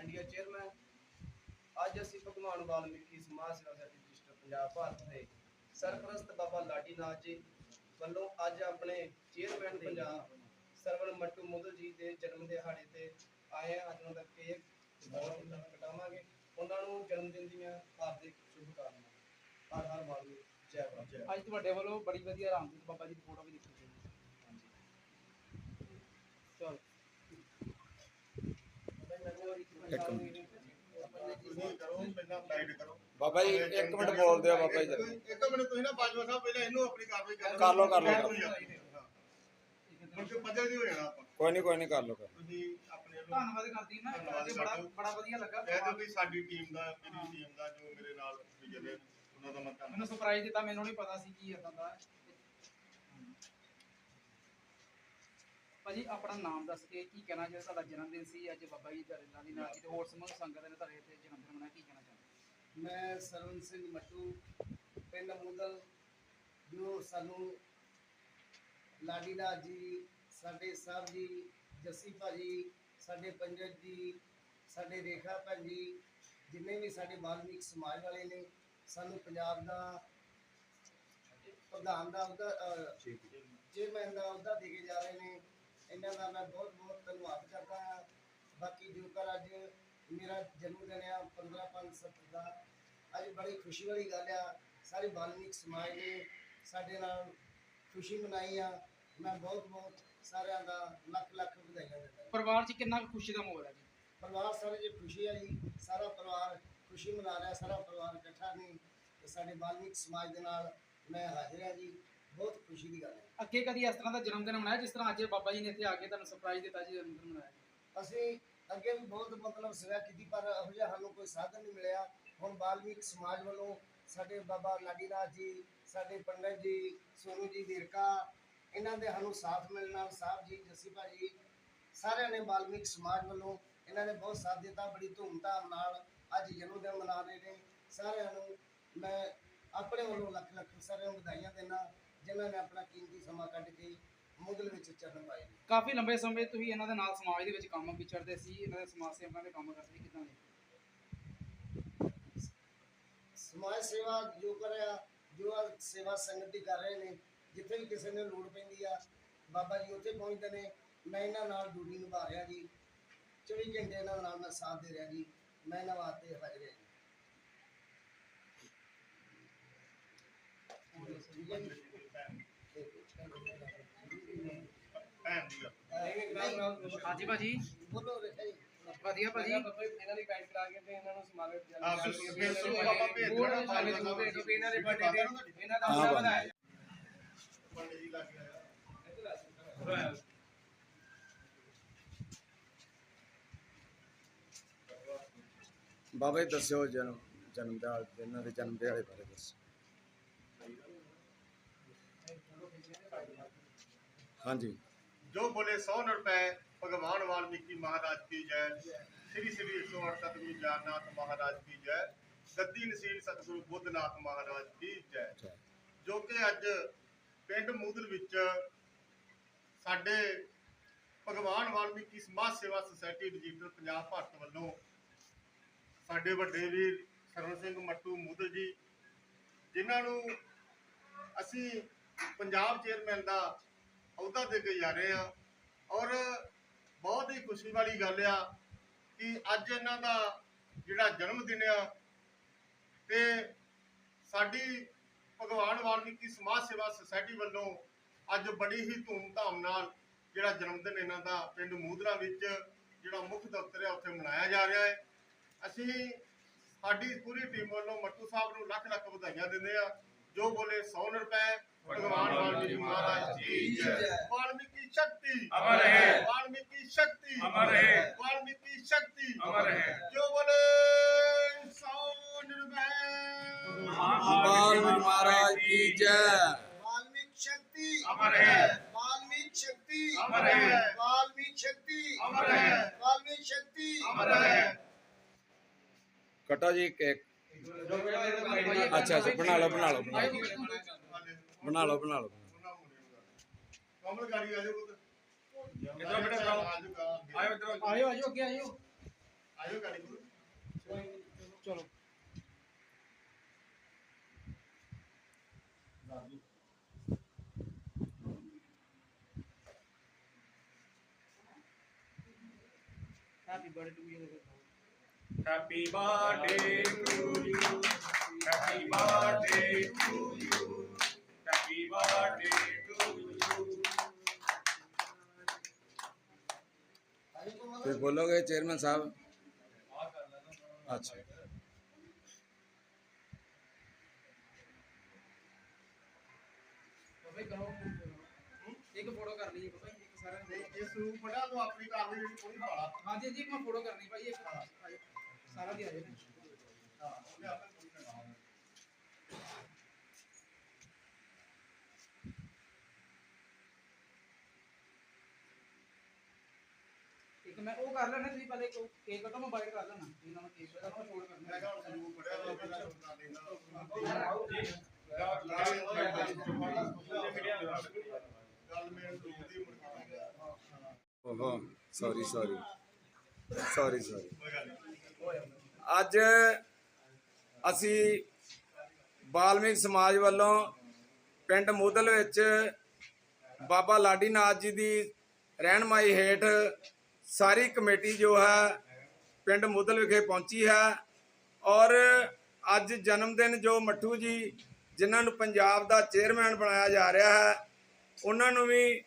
India chairman. ਅੱਜ ਅਸੀਂ ਭਗਵਾਨ ਵਾਲਮੀਕੀ ਸਮਾਜ ਸੇਵਾ ਸੋਸਾਇਟੀ ਰਜਿਸਟਰ ਪੰਜਾਬ ਭਾਰਤ ਦੇ ਸਰਪ੍ਰਸਤ ਬਾਬਾ ਲਾਡੀ ਨਾਥ ਜੀ ਵੱਲੋਂ ਅੱਜ ਆਪਣੇ ਚੇਅਰਮੈਨ ਪੰਜਾਬ ਸਰਵਣ ਮੱਟੂ ਮੁੱਦਲ ਜੀ ਦੇ ਜਨਮ ਦਿਹਾੜੇ ਤੇ ਆਏ ਹਾਂ। ਅੱਜ ਉਹਨਾਂ ਦਾ ਕੇਕ ਬਹੁਤ ਕਟਾਵਾਂਗੇ। ਉਹਨਾਂ ਨੂੰ ਜਨਮ ਦਿਨ ਦੀਆਂ ਹਾਰਦਿਕ ਸ਼ੁਭ ਹਰ ਹਰ ਵਾਲਮੀਕੀ, ਜੈ ਬਾਬਾ ਅੱਜ ਤੁਹਾਡੇ ਵੱਲੋਂ ਬੜੀ ਵਧੀਆ ਰਾਮਦੀਪ ਬਾਬਾ ਜੀ ਦੀ ਫੋਟੋ ਵੀ ਦਿੱਤੀ ਗਈ ਚਲ। ਤੁਸੀਂ ਕਰੋ ਪਹਿਲਾਂ ਗਾਈਡ ਕਰੋ ਬਾਬਾ ਜੀ ਇੱਕ ਮਿੰਟ ਬੋਲ ਦਿਓ ਬਾਬਾ ਜੀ। ਇੱਕ ਮਿੰਟ ਤੁਸੀਂ ਨਾ ਬਾਜਵਾ ਸਾਹਿਬ ਪਹਿਲਾਂ ਇਹਨੂੰ ਆਪਣੀ ਕਾਰਵਾਈ ਕਰ ਲਓ, ਕਰ ਲਓ, ਕਰ ਲਓ। ਮੁੜ ਕੇ ਪੱਜਲ ਨਹੀਂ ਹੋ ਜਾਣਾ ਆਪਾਂ। ਕੋਈ ਨਹੀਂ ਕੋਈ ਨਹੀਂ ਕਰ ਲਓ ਕਰ ਤੁਸੀਂ ਆਪਣੇ ਧੰਨਵਾਦ ਕਰਦੀ ਨਾ ਬੜਾ। ਬੜਾ ਵਧੀਆ ਲੱਗਾ। ਇਹ ਤਾਂ ਵੀ ਸਾਡੀ ਟੀਮ ਦਾ ਮੇਰੀ ਟੀਮ ਦਾ ਜੋ ਮੇਰੇ ਨਾਲ ਜਿਹੜੇ ਉਹਨਾਂ ਦਾ ਮੈਂ ਮੈਨੂੰ ਸਰਪ੍ਰਾਈਜ਼ ਦਿੱਤਾ ਮੈਨੂੰ ਨਹੀਂ ਪਤਾ ਸੀ ਕੀ ਇਦਾਂ ਦਾ ਭਾਜੀ ਆਪਣਾ ਨਾਮ ਦੱਸ ਕੇ ਕੀ ਕਹਿਣਾ ਚਾਹੁੰਦੇ ਤੁਹਾਡਾ ਜਨਮ ਦਿਨ ਸੀ ਅੱਜ ਬਾਬਾ ਜੀ ਦਾ ਰਿੰਦਾ ਦੀ ਨਾਲ ਤੇ ਹੋਰ ਸਮੂਹ ਸੰਗਤ ਨੇ ਤੁਹਾਡੇ ਤੇ ਜਨਮ ਦਿਨ ਮਨਾਇਆ ਕੀ ਕਹਿਣਾ ਚਾਹੁੰਦੇ? ਮੈਂ ਸਰਵਨ ਸਿੰਘ ਮੱਟੂ ਪਿੰਡ ਮੁਦਲ ਜੋ ਸਾਨੂੰ ਲਾਡੀ ਨਾਥ ਜੀ ਸਾਡੇ ਸਾਹਿਬ ਜੀ ਜੱਸੀ ਭਾਜੀ ਸਾਡੇ ਪੰਜਤ ਜੀ ਸਾਡੇ ਰੇਖਾ ਭੈਣ ਜੀ ਜਿੰਨੇ ਵੀ ਸਾਡੇ ਵਾਲਮੀਕ ਸਮਾਜ ਵਾਲੇ ਨੇ ਸਾਨੂੰ ਪੰਜਾਬ ਦਾ ਪ੍ਰਧਾਨ ਦਾ ਉਹਦਾ ਚੇਅਰਮੈਨ ਦਾ ਅਹੁਦਾ ਦੇ ਕੇ ਜਾ ਰਹੇ ਨੇ। ਇਹਨਾਂ ਦਾ ਮੈਂ ਬਹੁਤ ਬਹੁਤ ਧੰਨਵਾਦ ਕਰਦਾ ਹਾਂ। ਬਾਕੀ ਜੇਕਰ ਅੱਜ ਮੇਰਾ ਜਨਮ ਦਿਨ ਆ 15 5 ਸੱਤ ਦਾ ਅੱਜ ਬੜੀ ਖੁਸ਼ੀ ਵਾਲੀ ਗੱਲ ਆ। ਸਾਰੇ ਵਾਲਮੀਕ ਸਮਾਜ ਨੇ ਸਾਡੇ ਨਾਲ ਖੁਸ਼ੀ ਮਨਾਈ ਆ। ਮੈਂ ਬਹੁਤ ਬਹੁਤ ਸਾਰਿਆਂ ਦਾ ਲੱਖ ਲੱਖ ਵਧਾਈਆਂ ਦਿੰਦਾ। ਪਰਿਵਾਰ 'ਚ ਕਿੰਨਾ ਕੁ ਖੁਸ਼ੀ ਦਾ ਮਾਹੌਲ ਹੈ ਜੀ? ਪਰਿਵਾਰ ਸਾਰੇ ਜੀ ਖੁਸ਼ੀ ਆ ਜੀ। ਸਾਰਾ ਪਰਿਵਾਰ ਖੁਸ਼ੀ ਮਨਾ ਰਿਹਾ ਸਾਰਾ ਪਰਿਵਾਰ ਇਕੱਠਾ ਨੇ ਤੇ ਸਾਡੇ ਵਾਲਮੀਕ ਸਮਾਜ ਦੇ ਨਾਲ ਮੈਂ ਹਾਜ਼ਰ ਹਾਂ ਜੀ। ਖੁਸ਼ੀ ਦੀ ਗੱਲ ਹੈ। ਅੱਗੇ ਕਦੀ ਇਸ ਤਰ੍ਹਾਂ ਦਾ ਜਨਮ ਦਿਨ ਮਨਾਇਆ ਜਿਸ ਤਰ੍ਹਾਂ ਅੱਜ ਬਾਬਾ ਜੀ ਨੇ ਇੱਥੇ ਆ ਕੇ ਤੁਹਾਨੂੰ ਸਰਪ੍ਰਾਈਜ਼ ਦਿੱਤਾ ਜੀ ਜਨਮ ਦਿਨ ਮਨਾਇਆ? ਅਸੀਂ ਅੱਗੇ ਵੀ ਬਹੁਤ ਮਤਲਬ ਸੇਵਾ ਕੀਤੀ ਪਰ ਇਹੋ ਜਿਹਾ ਸਾਨੂੰ ਕੋਈ ਸਾਧਨ ਨਹੀਂ ਮਿਲਿਆ। ਹੁਣ ਵਾਲਮੀਕ ਸਮਾਜ ਵੱਲੋਂ ਸਾਡੇ ਬਾਬਾ ਲਾਡੀਨਾਥ ਜੀ ਸਾਡੇ ਪੰਡਤ ਜੀ ਸੋਨੂ ਜੀ ਵੀਰਕਾ ਇਹਨਾਂ ਦੇ ਸਾਨੂੰ ਸਾਥ ਮਿਲਣਾ ਸਾਹਿਬ ਜੀ ਜੱਸੀ ਭਾਜੀ ਸਾਰਿਆਂ ਨੇ ਵਾਲਮੀਕ ਸਮਾਜ ਵੱਲੋਂ ਇਹਨਾਂ ਨੇ ਬਹੁਤ ਸਾਥ ਦਿੱਤਾ ਬੜੀ ਧੂਮਧਾਮ ਨਾਲ ਅੱਜ ਜਨਮ ਦਿਨ ਮਨਾ ਰਹੇ ਨੇ। ਸਾਰਿਆਂ ਨੂੰ ਮੈਂ ਆਪਣੇ ਵੱਲੋਂ ਲੱਖ ਲੱਖ ਸਾਰਿਆਂ ਨੂੰ ਵਧਾਈਆਂ ਦੇਣਾ ਜਿਨ੍ਹਾਂ ਨੇ ਆਪਣਾ ਕੀਮਤੀ ਸਮਾਂ ਕੱਢ ਕੇ ਮੁਗਲ ਵਿੱਚ ਚਰਨ ਪਾਏ ਨੇ। ਕਾਫੀ ਲੰਬੇ ਸਮੇਂ ਤੁਸੀਂ ਇਹਨਾਂ ਦੇ ਨਾਲ ਸਮਾਜ ਦੇ ਵਿੱਚ ਕੰਮ ਵਿਚਰਦੇ ਸੀ ਇਹਨਾਂ ਦੇ ਸਮਾਜ ਸੇਵਕਾਂ ਦੇ ਕੰਮ ਕਰਦੇ ਕਿਦਾਂ ਦੇ? ਸਮਾਜ ਸੇਵਾ ਜੋ ਕਰਿਆ ਜੋ ਸੇਵਾ ਸੰਗਤ ਦੀ ਕਰ ਰਹੇ ਨੇ ਜਿੱਥੇ ਵੀ ਕਿਸੇ ਨੇ ਲੋੜ ਪੈਂਦੀ ਆ ਬਾਬਾ ਜੀ ਉੱਥੇ ਪਹੁੰਚਦੇ ਨੇ ਮੈਂ ਇਹਨਾਂ ਨਾਲ ਡਿਊਟੀ ਨਿਭਾ ਰਿਹਾ ਜੀ 24 ਘੰਟੇ ਇਹਨਾਂ ਨਾਲ ਮੈਂ ਸਾਥ ਦੇ ਰਿਹਾ ਜੀ ਮੈਂ ਇਹਨਾਂ ਵਾਸਤੇ ਹਾਜ਼ਰ ਹਾਂ ਜੀ ਠੀਕ ਹੈ ਜੀ ਭੈਣ ਦੀ ਗੱਲ ਹਾਂਜੀ ਭਾਜੀ। ਬੋਲੋ ਰੇਖਾ ਜੀ ਵਧੀਆ ਭਾਜੀ। ਇਹਨਾਂ ਦੀ ਗਾਈਡ ਕਰਾ ਕੇ ਤੇ ਇਹਨਾਂ ਨੂੰ ਸਮਾਗਮ ਹਾਂ ਬਿਲਕੁਲ ਬਿਲਕੁਲ ਬਾਬਾ ਭੇਜ ਦੇਣਾ ਬਾਜਵਾ ਸਾਹਿਬ ਇਹਨਾਂ ਦੇ ਬਰਥਡੇ ਤੇ ਇਹਨਾਂ ਦਾ ਹਾਂ, ਹੌਸਲਾ ਬਾਬਾ। ਵਧਾਇਆ ਪੰਡਿਤ ਜੀ ਲੱਗ ਗਿਆ ਬਾਬਾ ਜੀ ਦੱਸਿਓ ਜਨਮ ਜਨਮ ਦਿਹਾੜੇ ਇਹਨਾਂ ਦੇ ਜਨਮ ਦਿਹਾੜੇ ਬਾਰੇ ਦੱਸੋ। ਹਾਂਜੀ। ਜੋ ਬੋਲੇ 100 ਰੁਪਏ ਭਗਵਾਨ ਵਾਲਮੀਕੀ ਮਹਾਰਾਜ ਕੀ ਜੈ ਸ੍ਰੀ ਸ੍ਰੀ 108 ਜਾਨਨਾਥ ਮਹਾਰਾਜ ਕੀ ਜੈ ਗੱਦੀ ਨਸੀਬ ਸਤਿਗੁਰੂ ਬੁੱਧਨਾਥ ਮਹਾਰਾਜ ਕੀ ਜੈ। ਜੋ ਕਿ ਅੱਜ ਪਿੰਡ ਮੂਦਲ ਵਿੱਚ ਸਾਡੇ ਭਗਵਾਨ ਵਾਲਮੀਕੀ ਸਮਾਜ ਸੇਵਾ ਸੁਸਾਇਟੀ ਡਿਜੀਟਲ ਪੰਜਾਬ ਭਾਰਤ ਵੱਲੋਂ ਸਾਡੇ ਵੱਡੇ ਵੀਰ ਸਰਵਨ ਸਿੰਘ ਮੱਟੂ ਮੂਦਲ ਜੀ, ਜਿਨ੍ਹਾਂ ਨੂੰ ਅਸੀਂ ਪੰਜਾਬ ਚੇਅਰਮੈਨ ਦਾ ਅਹੁਦਾ ਦੇ ਕੇ ਜਾ ਰਹੇ ਆ ਔਰ ਬਹੁਤ ਹੀ ਖੁਸ਼ੀ ਵਾਲੀ ਗੱਲ ਆ ਕਿ ਅੱਜ ਇਹਨਾਂ ਦਾ ਜਿਹੜਾ ਜਨਮ ਦਿਨ ਆ ਤੇ ਸਾਡੀ ਭਗਵਾਨ ਵਾਲਮੀਕੀ ਸਮਾਜ ਸੇਵਾ ਸੁਸਾਇਟੀ ਵੱਲੋਂ ਅੱਜ ਬੜੀ ਹੀ ਧੂਮ-ਧਾਮ ਨਾਲ ਜਿਹੜਾ ਜਨਮ ਦਿਨ ਇਹਨਾਂ ਦਾ ਪਿੰਡ ਮੂਦਰਾ ਵਿੱਚ ਜਿਹੜਾ ਮੁੱਖ ਦਫ਼ਤਰ ਹੈ ਉੱਥੇ ਮਨਾਇਆ ਜਾ ਰਿਹਾ ਹੈ। ਅਸੀਂ ਸਾਡੀ ਪੂਰੀ ਟੀਮ ਵੱਲੋਂ ਮੱਟੂ ਸਾਹਿਬ ਨੂੰ ਲੱਖ ਲੱਖ ਵਧਾਈਆਂ ਦਿੰਦੇ ਆ ਜੋ ਬੋਲੇ 100 ਰੁਪਏ ਭਗਵਾਨ ਵਾਲਮੀਕੀ ਮਹਾਰਾਜ ਜੀ। ਜੈ। ਵਾਲਮੀਕੀ ਸ਼ਕਤੀ। ਅਮਰ ਹੈ ਵਾਲਮੀਕੀ ਸ਼ਕਤੀ। ਅਮਰ ਹੈ ਵਾਲਮੀਕੀ ਸ਼ਕਤੀ। ਅਮਰ ਹੈ ਜੋ ਬੋਲੇ ਸੋ ਨਿਰਭੈ। ਵਾਲਮੀਕੀ ਮਹਾਰਾਜ ਜੀ ਜੈ। ਵਾਲਮੀਕੀ ਸ਼ਕਤੀ। ਅਮਰ ਹੈ ਵਾਲਮੀਕੀ ਸ਼ਕਤੀ। ਅਮਰ ਹੈ ਵਾਲਮੀਕੀ ਸ਼ਕਤੀ। ਅਮਰ ਹੈ ਵਾਲਮੀਕੀ ਸ਼ਕਤੀ। ਅਮਰ ਹੈ ਕਟਾ ਜੀ ਇੱਕ ਅੱਛਾ ਅੱਛਾ ਬਣਾ ਲਓ ਬਣਾ ਲਓ। ਬਣਾ ਲਓ ਬਣਾ ਲਓ। ਕਮਲ ਗਾੜੀ ਆ ਜਾਓ ਪੁੱਤ ਇੱਧਰੋਂ ਬੇਟਾ। ਆਇਓ ਇੱਧਰ ਆਇਓ ਆਇਓ ਅੱਗੇ ਆਇਓ। ਆਇਓ ਕਾਰੀਗਰ ਚਲੋ। Happy birthday to you happy birthday to you happy birthday to you happy birthday to you ਤੇ ਬੋਲੋਗੇ ਚੇਅਰਮੈਨ ਸਾਹਿਬ ਅੱਛਾ ਬਾਬਾ ਜੀ ਕਰੋ ਇੱਕ ਫੋਟੋ ਕਰ ਲਈਏ ਬਾਬਾ ਜੀ ਇੱਕ ਸਾਰਿਆਂ ਨੇ ਇਸ ਨੂੰ ਬੜਾ ਤੋਂ ਆਪਣੀ ਕਾਰਵਾਈ ਜਿਹੜੀ ਕੋਈ ਭਾਲਾ ਹਾਂਜੀ ਜੀ ਇੱਕ ਮੈਂ ਫੋਟੋ ਕਰਨੀ ਭਾਈ ਇੱਕ ਆਜੋ। ਸਾਰਾ ਦੀ ਆ ਜਾਓ ਹਾਂ ਉਹਨੇ ਆਪੇ ਕੋਈ ਕਰਨਾ ਇੱਕ ਮੈਂ ਉਹ ਕਰ ਲੈਣਾ ਤੁਸੀਂ ਪਹਿਲੇ ਕੇਕ ਕਟੋ ਮੈਂ ਬਾਈਟ ਕਰ ਲੈਣਾ। ਇਹਨਾਂ ਨੂੰ ਕੇਕ ਕਟੋ ਮੈਂ ਛੋੜ ਕਰਨਾ। ਮੈਂ ਕਿਹਾ ਕੇ ਓਹੋ ਸੌਰੀ ਸੌਰੀ ਸੌਰੀ ਸੌਰੀ ਅੱਜ ਅਸੀਂ ਬਾਲਮੀਕ ਸਮਾਜ ਵੱਲੋਂ ਪਿੰਡ ਮੂਦਲ ਵਿੱਚ ਬਾਬਾ ਲਾਡੀਨਾਥ ਜੀ ਦੀ ਰਹਿਨਮਾਈ ਹੇਠ ਸਾਰੀ ਕਮੇਟੀ ਜੋ ਹੈ, ਪਿੰਡ ਮੂਦਲ ਵਿਖੇ ਪਹੁੰਚੀ ਹੈ ਔਰ ਅੱਜ ਜਨਮ ਦਿਨ ਜੋ ਮੱਠੂ ਜੀ, ਜਿਨ੍ਹਾਂ ਨੂੰ ਪੰਜਾਬ ਦਾ ਚੇਅਰਮੈਨ ਬਣਾਇਆ ਜਾ ਰਿਹਾ ਹੈ, ਉਹਨਾਂ ਨੂੰ ਵੀ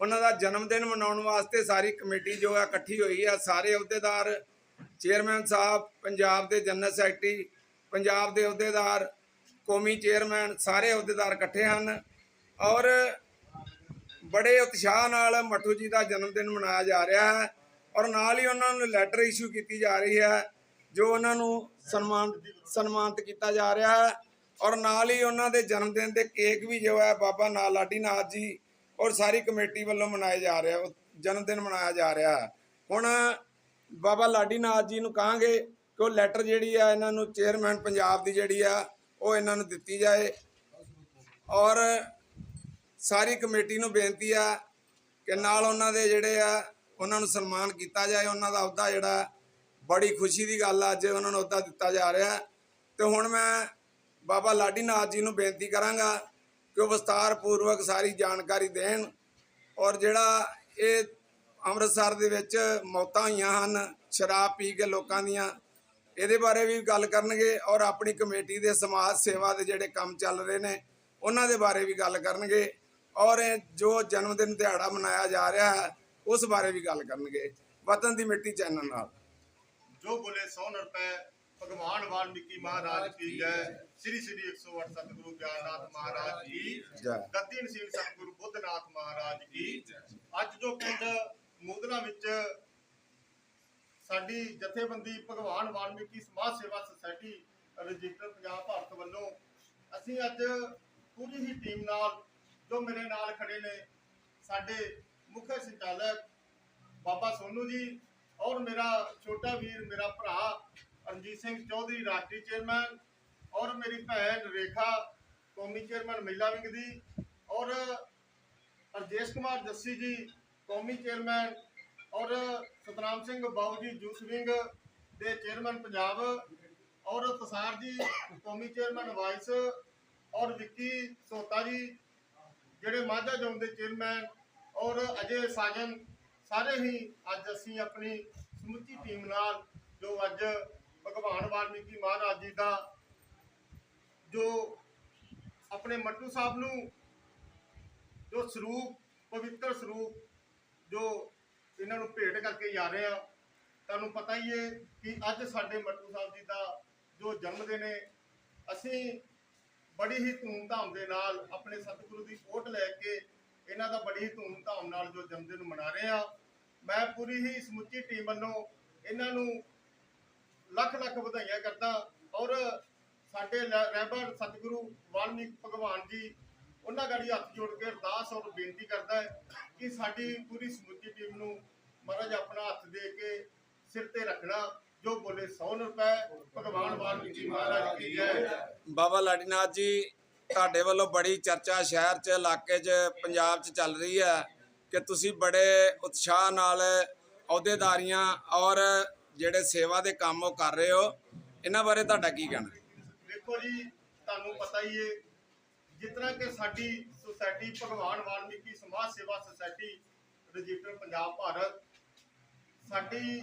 ਉਹਨਾਂ ਦਾ ਜਨਮ ਦਿਨ ਮਨਾਉਣ ਵਾਸਤੇ ਸਾਰੀ ਕਮੇਟੀ ਜੋ ਹੈ ਇਕੱਠੀ ਹੋਈ ਹੈ। ਸਾਰੇ ਅਹੁਦੇਦਾਰ, ਚੇਅਰਮੈਨ ਸਾਹਿਬ, ਪੰਜਾਬ ਦੇ ਜਨਰਲ ਸੈਕਟਰੀ, ਪੰਜਾਬ ਦੇ ਅਹੁਦੇਦਾਰ, ਕੌਮੀ ਚੇਅਰਮੈਨ ਸਾਰੇ ਅਹੁਦੇਦਾਰ ਇਕੱਠੇ ਹਨ ਔਰ ਬੜੇ ਉਤਸ਼ਾਹ ਨਾਲ ਮੱਠੂ ਜੀ ਦਾ ਜਨਮ ਦਿਨ ਮਨਾਇਆ ਜਾ ਰਿਹਾ ਹੈ ਔਰ ਨਾਲ ਹੀ ਉਹਨਾਂ ਨੂੰ ਲੈਟਰ ਇਸ਼ੂ ਕੀਤੀ ਜਾ ਰਹੀ ਹੈ, ਜੋ ਉਹਨਾਂ ਨੂੰ ਸਨਮਾਨ, ਸਨਮਾਨਿਤ ਕੀਤਾ ਜਾ ਰਿਹਾ ਹੈ ਔਰ ਨਾਲ ਹੀ ਉਹਨਾਂ ਦੇ ਜਨਮ ਦਿਨ ਦੇ ਕੇਕ ਵੀ ਜੋ ਹੈ ਬਾਬਾ ਨਾ ਲਾਡੀਨਾਥ ਜੀ ਔਰ ਸਾਰੀ ਕਮੇਟੀ ਵੱਲੋਂ ਮਨਾਏ ਜਾ ਰਿਹਾ, ਉਹ ਜਨਮ ਦਿਨ ਮਨਾਇਆ ਜਾ ਰਿਹਾ ਹੈ। ਹੁਣ ਬਾਬਾ ਲਾਡੀ ਨਾਥ ਜੀ ਨੂੰ ਕਹਾਂਗੇ ਕਿ ਉਹ ਲੈਟਰ ਜਿਹੜੀ ਆ ਇਹਨਾਂ ਨੂੰ ਚੇਅਰਮੈਨ ਪੰਜਾਬ ਦੀ ਜਿਹੜੀ ਆ ਉਹ ਇਹਨਾਂ ਨੂੰ ਦਿੱਤੀ ਜਾਏ ਔਰ ਸਾਰੀ ਕਮੇਟੀ ਨੂੰ ਬੇਨਤੀ ਆ ਕਿ ਨਾਲ ਉਹਨਾਂ ਦੇ ਜਿਹੜੇ ਆ, ਉਹਨਾਂ ਨੂੰ ਸਨਮਾਨ ਕੀਤਾ ਜਾਏ, ਉਹਨਾਂ ਦਾ ਅਹੁਦਾ ਜਿਹੜਾ ਬੜੀ ਖੁਸ਼ੀ ਦੀ ਗੱਲ ਆ, ਅੱਜ ਉਹਨਾਂ ਨੂੰ ਅਹੁਦਾ ਦਿੱਤਾ ਜਾ ਰਿਹਾ। ਤੇ ਹੁਣ ਮੈਂ ਬਾਬਾ ਲਾਡੀ ਨਾਥ ਜੀ ਨੂੰ ਬੇਨਤੀ ਕਰਾਂਗਾ ਕਿ ਉਹ ਵਿਸਤਾਰ ਪੂਰਵਕ ਸਾਰੀ ਜਾਣਕਾਰੀ ਦੇਣ ਔਰ ਜਿਹੜਾ ਇਹ ਅੰਮ੍ਰਿਤਸਰ ਦੇ ਵਿੱਚ ਮੌਤਾਂ ਹੋਈਆਂ ਹਨ, ਸ਼ਰਾਬ ਪੀ ਕੇ ਲੋਕਾਂ ਦੀਆਂ, ਇਹਦੇ ਬਾਰੇ ਵੀ ਗੱਲ ਕਰਨਗੇ ਔਰ ਆਪਣੀ ਕਮੇਟੀ ਦੇ ਸਮਾਜ ਸੇਵਾ ਦੇ ਜਿਹੜੇ ਕੰਮ ਚੱਲ ਰਹੇ ਨੇ, ਉਹਨਾਂ ਦੇ ਬਾਰੇ ਵੀ ਗੱਲ ਕਰਨਗੇ। ਔਰ ਜੋ ਜਨਮ ਦਿਨ ਦਿਹਾੜਾ ਮਨਾਇਆ ਜਾ ਰਿਹਾ ਹੈ ਉਸ ਬਾਰੇ ਵੀ ਗੱਲ ਕਰਨਗੇ। ਵਤਨ ਦੀ ਮਿੱਟੀ ਚੈਨਲ ਨਾਲ। ਜੋ ਬੋਲੇ 100 ਰੁਪਏ ਭਗਵਾਨ ਵਾਲਮੀਕੀ ਮਹਾਰਾਜ ਕੀ ਜੈ। ਸ੍ਰੀ ਸ੍ਰੀ 108 ਸਤਿਗੁਰੂ ਗਿਆਨਨਾਥ ਮਹਾਰਾਜ ਕੀ ਜੈ। ਗੱਦੀ ਨਸੀਬ ਸਤਿਗੁਰੂ ਬੁੱਧਨਾਥ ਮਹਾਰਾਜ ਕੀ ਅੱਜ ਜੋ ਪਿੰਡ ਮੂਦਲਾ ਵਿੱਚ ਸਾਡੀ ਜਥੇਬੰਦੀ ਭਗਵਾਨ ਵਾਲਮੀਕੀ ਸਮਾਜ ਸੇਵਾ ਸੁਸਾਇਟੀ ਰਜਿਸਟਰ ਪੰਜਾਬ ਭਾਰਤ ਵੱਲੋਂ ਅਸੀਂ ਅੱਜ ਪੂਰੀ ਹੀ ਟੀਮ ਨਾਲ ਜੋ ਮੇਰੇ ਨਾਲ ਖੜੇ ਨੇ, ਸਾਡੇ ਮੁੱਖ ਸੰਚਾਲਕ ਬਾਬਾ ਸੋਨੂ ਜੀ ਔਰ ਮੇਰਾ ਛੋਟਾ ਵੀਰ, ਮੇਰਾ ਭਰਾ ਰਣਜੀਤ ਸਿੰਘ ਚੌਧਰੀ, ਰਾਸ਼ਟਰੀ ਚੇਅਰਮੈਨ ਔਰ ਮੇਰੀ ਭੈਣ ਰੇਖਾ, ਕੌਮੀ ਚੇਅਰਮੈਨ ਮਹਿਲਾ ਵਿੰਗ ਦੀ ਔਰ ਅਰਜੇਸ਼ ਕੁਮਾਰ ਜੱਸੀ ਜੀ, ਕੌਮੀ ਚੇਅਰਮੈਨ ਔਰ ਸਤਨਾਮ ਸਿੰਘ ਬਾਬੂ ਜੀ, ਜੂਸ ਵਿੰਗ ਦੇ ਚੇਅਰਮੈਨ ਪੰਜਾਬ ਔਰ ਤਸਾਰ ਜੀ, ਕੌਮੀ ਚੇਅਰਮੈਨ ਵਾਈਸ ਔਰ ਵਿੱਕੀ ਸੋਤਾ ਜੀ ਜਿਹੜੇ ਮਾਝਾ ਜ਼ੋਨ ਦੇ ਚੇਅਰਮੈਨ ਔਰ ਅਜੇ ਸਾਜਨ, ਸਾਰੇ ਹੀ ਅੱਜ ਅਸੀਂ ਆਪਣੀ ਸਮੁੱਚੀ ਟੀਮ ਨਾਲ ਜੋ ਅੱਜ ਭਗਵਾਨ ਵਾਲਮੀਕੀ ਮਹਾਰਾਜ ਜੀ ਦਾ ਜੋ ਆਪਣੇ ਮੱਟੂ ਸਾਹਿਬ ਨੂੰ ਜੋ ਸਰੂਪ, ਪਵਿੱਤਰ ਸਰੂਪ ਜੋ ਇਹਨਾਂ ਨੂੰ ਭੇਟ ਕਰਕੇ ਜਾ ਰਹੇ ਆ, ਤੁਹਾਨੂੰ ਪਤਾ ਹੀ ਹੈ ਕਿ ਅੱਜ ਸਾਡੇ ਮੱਟੂ ਸਾਹਿਬ ਜੀ ਦਾ ਜੋ ਜਨਮ ਦਿਨ ਹੈ, ਅਸੀਂ ਬੜੀ ਹੀ ਧੂਮਧਾਮ ਦੇ ਨਾਲ ਆਪਣੇ ਸਤਿਗੁਰੂ ਦੀ ਓਟ ਲੈ ਕੇ ਇਹਨਾਂ ਦਾ ਬੜੀ ਹੀ ਧੂਮਧਾਮ ਨਾਲ ਜੋ ਜਨਮ ਮਨਾ ਰਹੇ ਆ। ਮੈਂ ਪੂਰੀ ਹੀ ਸਮੁੱਚੀ ਟੀਮ ਵੱਲੋਂ ਇਹਨਾਂ ਨੂੰ ਲੱਖ ਲੱਖ ਵਧਾਈਆਂ ਕਰਦਾ ਔਰ ਸਾਡੇ ਰਹਿਬਰ ਸਤਿਗੁਰੂ ਵਾਲਮੀਕ ਭਗਵਾਨ ਜੀ, ਉਹਨਾਂ ਗਾੜੀ ਹੱਥ ਜੋੜ ਕੇ ਅਰਦਾਸ ਔਰ ਬੇਨਤੀ ਕਰਦਾ ਹੈ ਕਿ ਸਾਡੀ ਪੂਰੀ ਸਮੁੱਚੀ ਟੀਮ ਨੂੰ ਮਹਾਰਾਜ ਆਪਣਾ ਹੱਥ ਦੇ ਕੇ ਸਿਰ ਤੇ ਰੱਖਣਾ। ਜੋ ਬੋਲੇ 100 ਰੁਪਏ ਭਗਵਾਨ ਵਾਲਮੀਕੀ ਮਹਾਰਾਜ ਕੀ ਜੈ। ਬਾਬਾ ਲਾਡੀਨਾਥ ਜੀ ਤੁਹਾਡੇ ਵੱਲੋਂ ਬੜੀ ਚਰਚਾ ਸ਼ਹਿਰ 'ਚ ਇਲਾਕੇ 'ਚ ਪੰਜਾਬ 'ਚ ਚੱਲ ਰਹੀ ਹੈ ਕਿ ਤੁਸੀਂ ਬੜੇ ਉਤਸ਼ਾਹ ਨਾਲ ਅਹੁਦੇਦਾਰੀਆਂ ਔਰ ਜਿਹੜੇ ਸੇਵਾ ਦੇ ਕੰਮ ਉਹ ਕਰ ਰਹੇ ਹੋ। ਇਹਨਾਂ ਬਾਰੇ ਤੁਹਾਡਾ ਕੀ ਕਹਿਣਾ? ਦੇਖੋ ਜੀ ਤੁਹਾਨੂੰ ਪਤਾ ਹੀ ਹੈ ਜਿਸ ਤਰ੍ਹਾਂ ਕਿ ਸਾਡੀ ਸੁਸਾਇਟੀ ਭਗਵਾਨ ਵਾਲਮੀਕੀ ਸਮਾਜ ਸੇਵਾ ਸੁਸਾਇਟੀ ਰਜਿਸਟਰ ਪੰਜਾਬ ਭਾਰਤ ਸਾਡੀ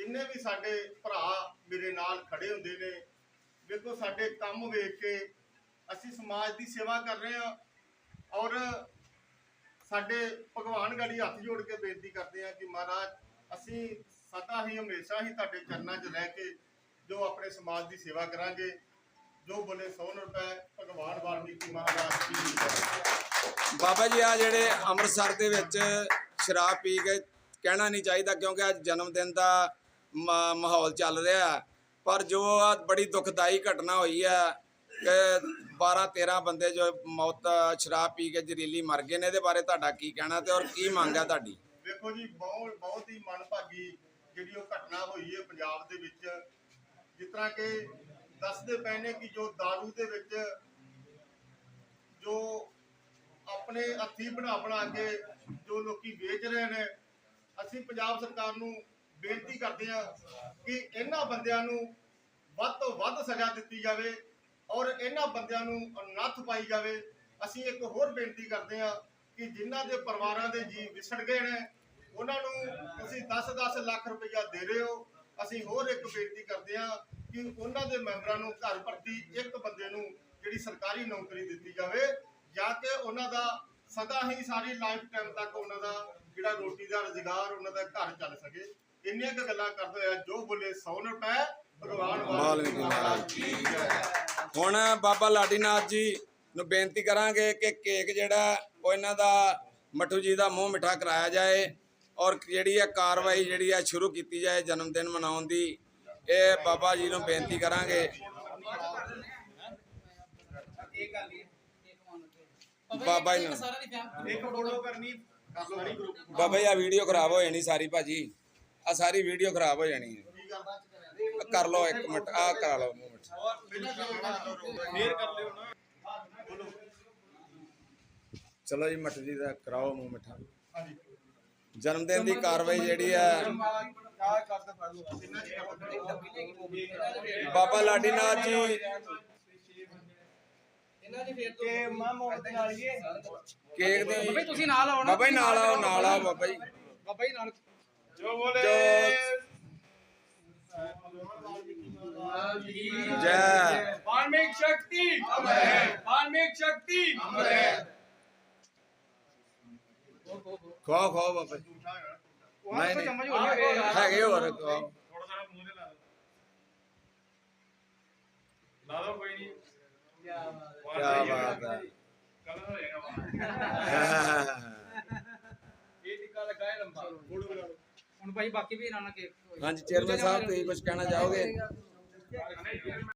ਜਿੰਨੇ ਵੀ ਸਾਡੇ ਭਰਾ ਮੇਰੇ ਨਾਲ ਖੜੇ ਹੁੰਦੇ ਨੇ ਵੇਖੋ ਸਾਡੇ ਕੰਮ ਵੇਖ ਕੇ ਅਸੀਂ ਸਮਾਜ ਦੀ ਸੇਵਾ ਕਰ ਰਹੇ ਹਾਂ ਔਰ ਸਾਡੇ ਭਗਵਾਨ ਗੜੀ ਹੱਥ ਜੋੜ ਕੇ ਬੇਨਤੀ ਕਰਦੇ ਹਾਂ ਕਿ ਮਹਾਰਾਜ, ਅਸੀਂ ਸਦਾ ਹੀ ਹਮੇਸ਼ਾ ਹੀ ਤੁਹਾਡੇ ਚਰਨਾਂ 'ਚ ਰਹਿ ਕੇ ਜੋ ਆਪਣੇ ਸਮਾਜ ਦੀ ਸੇਵਾ ਕਰਾਂਗੇ, ਜੋ ਬੋਲੇ 100 ਰੁਪਏ ਭਗਵਾਨ ਵਾਲਮੀਕੀ ਮਹਾਰਾਜ ਦੀ ਬਾਬਾ ਜੀ ਆ ਜਿਹੜੇ ਅੰਮ੍ਰਿਤਸਰ ਦੇ ਵਿੱਚ ਸ਼ਰਾਬ ਪੀ ਕੇ ਕਹਿਣਾ ਨਹੀਂ ਚਾਹੀਦਾ ਕਿਉਂਕਿ ਅੱਜ ਜਨਮ ਦਿਨ ਦਾ ਮਾਹੌਲ ਚੱਲ ਰਿਹਾ ਪਰ ਜੋ ਬੜੀ ਦੁਖਦਾਈ ਘਟਨਾ ਹੋਈ ਹੈ ਕਿ 12 13 ਬੰਦੇ ਜੋ ਮੌਤ, ਸ਼ਰਾਬ ਪੀ ਕੇ ਜ਼ਹਿਰੀਲੀ ਮਰ ਗਏ ਨੇ, ਇਹਦੇ ਬਾਰੇ ਤੁਹਾਡਾ ਕੀ ਕਹਿਣਾ ਤੇ ਔਰ ਕੀ ਮੰਗ ਹੈ ਤੁਹਾਡੀ? ਵੇਖੋ ਜੀ, ਬਹੁਤ ਬਹੁਤ ਹੀ ਮਨਭਾਗੀ ਜਿਹੜੀ ਉਹ ਘਟਨਾ ਹੋਈ ਹੈ ਪੰਜਾਬ ਦੇ ਵਿੱਚ। ਜਿਸ ਤਰ੍ਹਾਂ ਕਿ ਦੱਸਦੇ ਪਏ ਨੇ ਕਿ ਜੋ दारू ਦੇ ਵਿੱਚ ਜੋ ਆਪਣੇ ਹੱਥੀ ਬਣਾ ਬਣਾ ਕੇ ਜੋ ਲੋਕੀ ਵੇਚ ਰਹੇ ਨੇ, ਅਸੀਂ ਪੰਜਾਬ ਸਰਕਾਰ ਨੂੰ ਬੇਨਤੀ ਕਰਦੇ ਹਾਂ ਕਿ ਇਹਨਾਂ ਬੰਦਿਆਂ ਨੂੰ ਵੱਧ ਤੋਂ ਵੱਧ ਸਜ਼ਾ ਦਿੱਤੀ ਜਾਵੇ ਔਰ ਇਹਨਾਂ ਬੰਦਿਆਂ ਨੂੰ ਨੱਥ ਪਾਈ ਜਾਵੇ। ਅਸੀਂ ਇੱਕ ਹੋਰ ਬੇਨਤੀ ਕਰਦੇ ਹਾਂ ਕਿ ਜਿਨ੍ਹਾਂ ਦੇ ਪਰਿਵਾਰਾਂ ਦੇ ਜੀ ਵਿਛੜ ਗਏ ਨੇ, ਉਹਨਾਂ ਨੂੰ ਤੁਸੀਂ 10-10 ਲੱਖ ਰੁਪਈਆ ਦੇ ਰਹੇ ਹੋ। ਅਸੀਂ ਹੋਰ ਇੱਕ ਬੇਨਤੀ ਕਰਦੇ ਹਾਂ ਕਿ ਉਹਨਾਂ ਦੇ ਮੈਂਬਰਾਂ ਨੂੰ ਘਰ ਪ੍ਰਤੀ ਇੱਕ ਬੰਦੇ ਨੂੰ ਜਿਹੜੀ ਸਰਕਾਰੀ ਨੌਕਰੀ ਦਿੱਤੀ ਜਾਵੇ, ਜਾਂ ਕਿ ਉਹਨਾਂ ਦਾ ਸਦਾ ਹੀ ਸਾਰੀ ਲਾਈਫ ਟਾਈਮ ਤੱਕ ਉਹਨਾਂ ਦਾ ਜਿਹੜਾ ਰੋਟੀ ਦਾ ਰੁਜ਼ਗਾਰ ਉਹਨਾਂ ਦਾ ਘਰ ਚੱਲ ਸਕੇ। ਇੰਨੀਆਂ ਕੁ ਗੱਲਾਂ ਕਰਦੇ ਹੋਇਆ ਜੋ ਬੋਲੇ 100 ਰੁਪਏ ਭਗਵਾਨ ਵਾਲਮੀਕੀ ਮਹਾਰਾਜ। ਕੀ ਜੈ ਹੁਣ ਬਾਬਾ ਲਾਡੀਨਾਥ ਜੀ ਨੂੰ ਬੇਨਤੀ ਕਰਾਂਗੇ ਕਿ ਕੇਕ ਜਿਹੜਾ ਉਹ ਇਹਨਾਂ ਦਾ ਮੱਠੂ ਜੀ ਦਾ ਮੂੰਹ ਮਿੱਠਾ ਕਰਾਇਆ ਜਾਏ ਔਰ ਜਿਹੜੀ ਇਹ ਕਾਰਵਾਈ ਜਿਹੜੀ ਹੈ ਸ਼ੁਰੂ ਕੀਤੀ ਜਾਏ ਜਨਮ ਦਿਨ ਮਨਾਉਣ ਦੀ ਇਹ ਬਾਬਾ ਜੀ ਨੂੰ ਬੇਨਤੀ ਕਰਾਂਗੇ। ਬਾਬਾ ਜੀ ਨੂੰ। ਬਾਬਾ ਜੀ ਆ ਵੀਡੀਓ ਖਰਾਬ ਹੋ ਜਾਣੀ ਸਾਰੀ ਭਾਜੀ। ਆ ਸਾਰੀ ਵੀਡੀਓ ਖਰਾਬ ਹੋ ਜਾਣੀ ਹੈ। ਕਰ ਲਓ ਇੱਕ ਮਿੰਟ ਆ ਕਰਾ ਲਓ ਮਿੱਠਾ ਫੇਰ ਕਰ ਲਿਓ ਨਾ। ਚਲੋ ਜੀ ਜੀ ਦਾ ਕਰਾਓ ਮੂੰਹ ਮਿੱਠਾ। ਜਨਮ ਦਿਨ ਦੀ ਕਾਰਵਾਈ ਜਿਹੜੀ ਹੈ ਬਾਬਾ ਲਾਡੀਨਾਥ ਜੀ। ਇਹਨਾਂ ਦੀ ਫੇਰ ਤੋਂ ਕਿ ਮਾਂ ਮੋਹਤ ਨਾਲ ਇਹ ਕੇਕ ਬਾਬਾ ਦੀ ਜੀ ਤੁਸੀਂ ਨਾਲ ਆਓ ਨਾ। ਬਾਬਾ ਜੀ ਨਾਲ ਆਓ ਨਾਲ ਆਓ ਬਾਬਾ ਜੀ। ਬਾਬਾ ਜੀ ਨਾਲ ਜੋ ਬੋਲੇ ਜੈ। ਵਾਲਮੀਕ ਸ਼ਕਤੀ। ਅਮਰ ਹੈ ਵਾਲਮੀਕ ਸ਼ਕਤੀ। ਅਮਰ ਹੈ ਖੋ ਖੋ ਬਾਬਾ ਨਹੀਂ ਨਹੀਂ। ਹੈਗੇ ਹੋਰ। ਖੋ ਥੋੜਾ ਜਿਹਾ ਮੂੰਹ ਤੇ ਲਾ ਦੋ ਲਾ ਦੋ ਕੋਈ ਨਹੀਂ। ਕੀ ਬਾਤ ਹੈ। ਕਲਰ ਹੋਏਗਾ। ਇਹ ਟਿੱਕਾ ਲਗਾਇਆ ਲੰਬਾ। ਫੋਟੋ ਬਣਾ ਲਓ। ਹੁਣ ਭਾਈ ਬਾਕੀ ਵੀ ਇਹਨਾਂ ਨਾਲ ਹਾਂਜੀ ਚੇਅਰਮੈਨ ਸਾਹਿਬ ਤੁਸੀਂ ਕੁਝ ਕਹਿਣਾ ਚਾਹੋਗੇ?